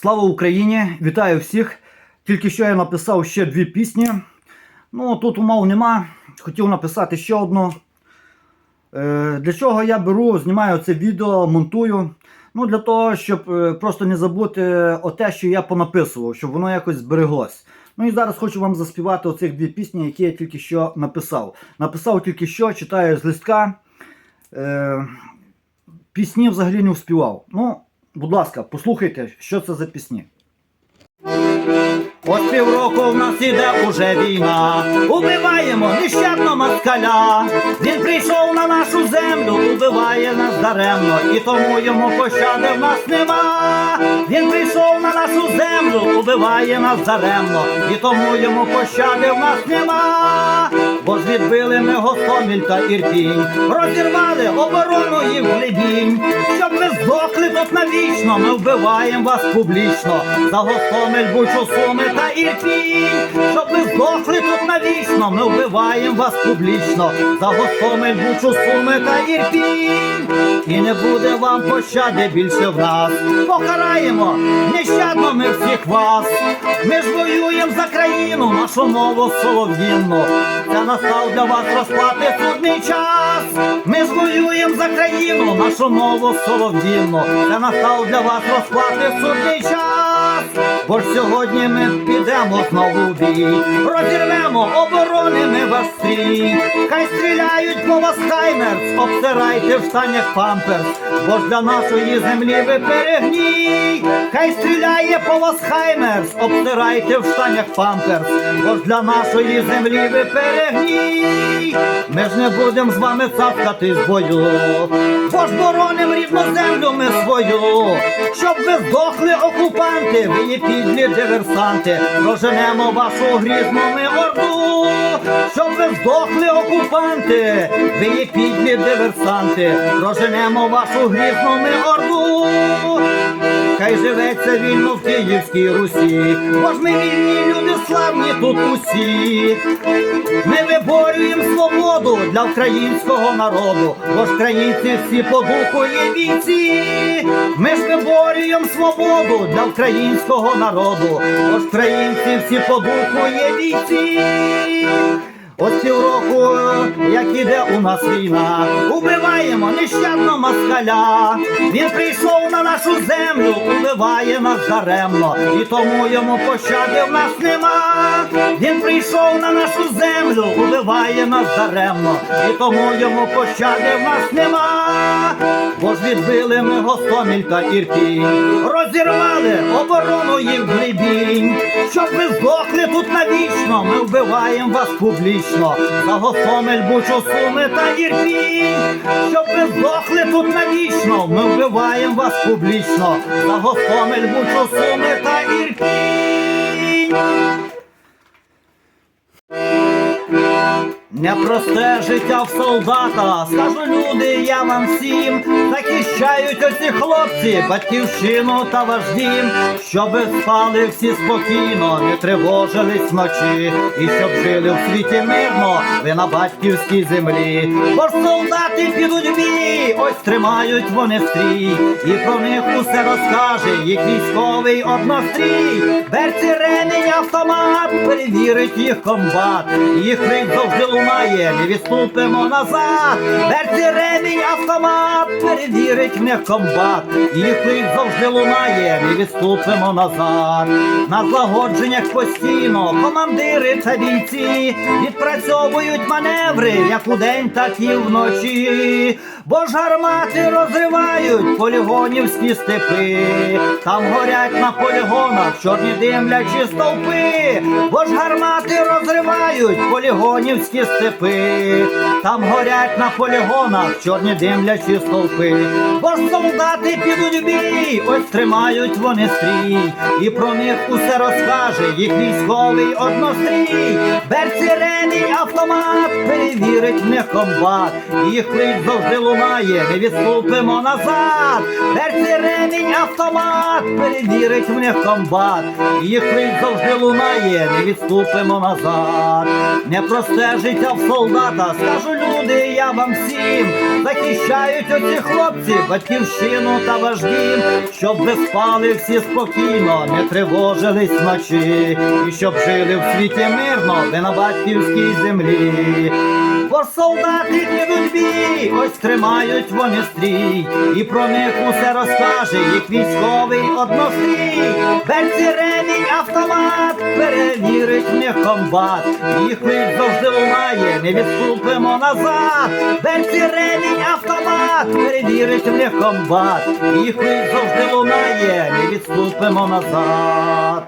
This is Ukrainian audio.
Слава Україні! Вітаю всіх! Тільки що я написав ще дві пісні. Ну, тут умов нема. Хотів написати ще одну. Е, для чого я беру, знімаю це відео, монтую. Ну, для того, щоб е, просто не забути о те, що я понаписував, щоб воно якось збереглось. Ну і зараз хочу вам заспівати оцих дві пісні, які я тільки що написав. Написав тільки що, читаю з листка. Е, пісні взагалі не вспівав. Ну, будь ласка, послухайте, що це за пісні. Ось півроку в нас іде уже війна, убиваємо нещадно москаля. Він прийшов на нашу землю, убиває нас даремно, і тому йому пощади в нас нема. Він прийшов на нашу землю, убиває нас даремно, і тому йому пощади в нас нема. Бо ж відбили ми Гостомель та Ірпінь, розірвали оборону їх глибінь. Щоб здохли тут навічно, ми вбиваємо вас публічно. За Гостомель, Бучу, Суми та Ірпінь. Щоб ви здохли тут навічно, ми вбиваємо вас публічно. За Гостомель, Бучу, Суми та Ірпінь. І не буде вам пощади більше в нас. Покараємо нещадно ми всіх вас. Ми ж воюємо за країну, нашу мову солов'їнну. Це настав для вас розплати час. Ми ж за країну, нашу мову солов'їну, Це настав для вас розплати судний час. Бо ж сьогодні ми підемо знову в бій, розірвемо оборони ми вас стрій. Хай стріляють по вас хаймерс, обсирайте в штанях памперс, бо ж для нашої землі ви перегній. Хай стріляє по вас хаймерс, обсирайте в штанях памперс, бо ж для нашої землі ви перегній. Ми ж не будемо з вами цапкати з бою, бо ж бороним рідну землю ми свою, щоб ви здохли окупанти, є підлі диверсанти, проженемо вашу грізну ми орду, щоб ви здохли окупанти, ви є підлі диверсанти, проженемо вашу грізну ми орду. Хай живеться вільно в Київській Русі, бо ж ми вільні люди славні тут усі. Ми виборюємо свободу для українського народу, бо ж українці всі по духу є бійці. Ми ж виборюємо свободу для українського народу, бо ж українці всі по духу є бійці. Ось півроку, як іде у нас війна, убиваємо нещадно москаля. Він прийшов на нашу землю, убиває нас даремно, і тому йому пощади в нас нема. Він прийшов на нашу землю, убиває нас даремно, і тому йому пощади в нас нема. Бо ж відбили ми Гостомель та Ірпінь, розірвали оборону їх глибінь, щоб ви здохли тут навічно, ми вбиваємо вас публічно. За Гостомель, Бучу, Суми та Ірпінь, щоб ви здохли тут навічно, ми вбиваємо вас публічно. За Гостомель, Бучу, Суми та Ірпінь. Непросте життя в солдата, скажу люди, я вам всім. Захищають оці хлопці, батьківщину та ваш щоби спали всі спокійно, не тривожились вночі, і щоб жили в світі мирно, ви на батьківській землі. Бо ж солдати підуть в бій, ось тримають вони стрій, і про них усе розкаже їх військовий однострій. Берці ремінь автомат, перевірить їх комбат, їх крик завжди лунає, не відступимо назад. Берці ремінь автомат, перевірить в комбат, крик завжди лунає, не відступимо назад. На злагодженнях постійно командири та бійці відпрацьовують маневри, як удень, так і вночі. Бо ж гармати розривають полігонівські степи, там горять на полігонах чорні димлячі стовпи, бо ж гармати розривають полігонівські степи, там горять на полігонах чорні димлячі стовпи, бо ж солдати підуть в бій, ось тримають вони стрій, і про них усе розкаже їх військовий однострій. Берці ремінь автомат, перевірить них комбат, їх клич завжди лунає лунає, не відступимо назад. Берці ремінь автомат, перевірить них комбат. Їх крик завжди лунає, не відступимо назад. Непросте життя в солдата, скажу люди, я вам всім. Захищають оці хлопці, батьківщину та ваш щоб ви спали всі спокійно, не тривожились вночі, і щоб жили в світі мирно, ви на батьківській землі. Бо солдати підуть бій, ось тримають вони стрій, і про них усе розкаже їх військовий однострій. Берці ремінь автомат, перевірить в них комбат, їх крик завжди лунає, не відступимо назад. Берці ремінь автомат, перевірить в них комбат, їх крик завжди лунає, не відступимо назад.